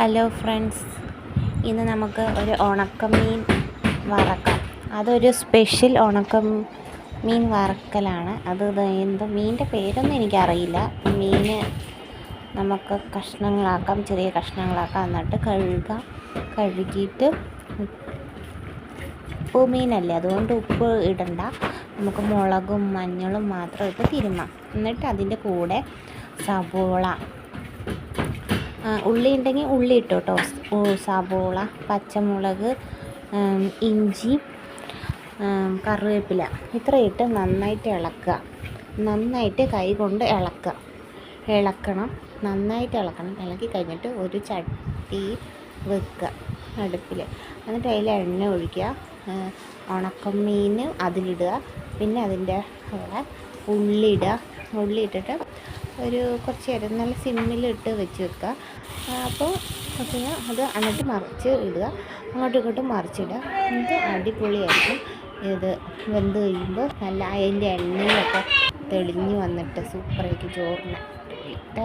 Hello friends ഇന്ന് നമുക്ക് ഒരു ഉണക്കമീൻ വറക്കാം. അതൊരു സ്പെഷ്യൽ ഉണക്ക മീൻ വറക്കലാണ്. അത് എന്ത് മീനിന്റെ പേരൊന്നും എനിക്കറിയില്ല. മീൻ നമുക്ക് കഷ്ണങ്ങളാക്കാം ചെറിയ കഷ്ണങ്ങളാക്കാം. എന്നിട്ട് കഴുകാം കഴുകിയിട്ട് ഉപ്പ് മീനല്ലേ? അതുകൊണ്ട് ഉപ്പ് ഇടണ്ട. നമുക്ക് മുളകും മഞ്ഞളും മാത്രം ഇട്ട് തിരുമാം എന്നിട്ട് അതിന്റെ കൂടെ സവോള ഉള്ളി ഉണ്ടെങ്കിൽ ഉള്ളി ഇട്ടോ കേട്ടോ സബോള പച്ചമുളക് ഇഞ്ചി കറിവേപ്പില. ഇത്രയിട്ട് നന്നായിട്ട് ഇളക്കുക. നന്നായിട്ട് കൈ കൊണ്ട് ഇളക്കുക. ഇളക്കണം. നന്നായിട്ട് ഇളക്കണം. ഇളക്കി കഴിഞ്ഞിട്ട് ഒരു ചട്ടി വെക്കുക അടുപ്പിൽ എന്നിട്ട് അതിൽ എണ്ണ ഒഴിക്കുക. ഉണക്കമീൻ അതിലിടുക. പിന്നെ അതിന്റെ കൂടെ ഉള്ളി ഇടുക ഉള്ളി ഇട്ടിട്ട് ഒരു കുറച്ച് നേരം നല്ല സിമ്മിലിട്ട് വെച്ച് വെക്കുക. അപ്പോൾ പിന്നെ അത് അങ്ങോട്ട് മറിച്ച് ഇടുക. അങ്ങോട്ടും ഇങ്ങോട്ടും മറിച്ചിടുക. എന്നിട്ട് അടിപൊളിയായിരിക്കും. ഇത് വെന്ത് കഴിയുമ്പോൾ നല്ല അതിന്റെ എണ്ണയൊക്കെ തെളിഞ്ഞ് വന്നിട്ട് സൂപ്പറായിരിക്കും ചോറിന്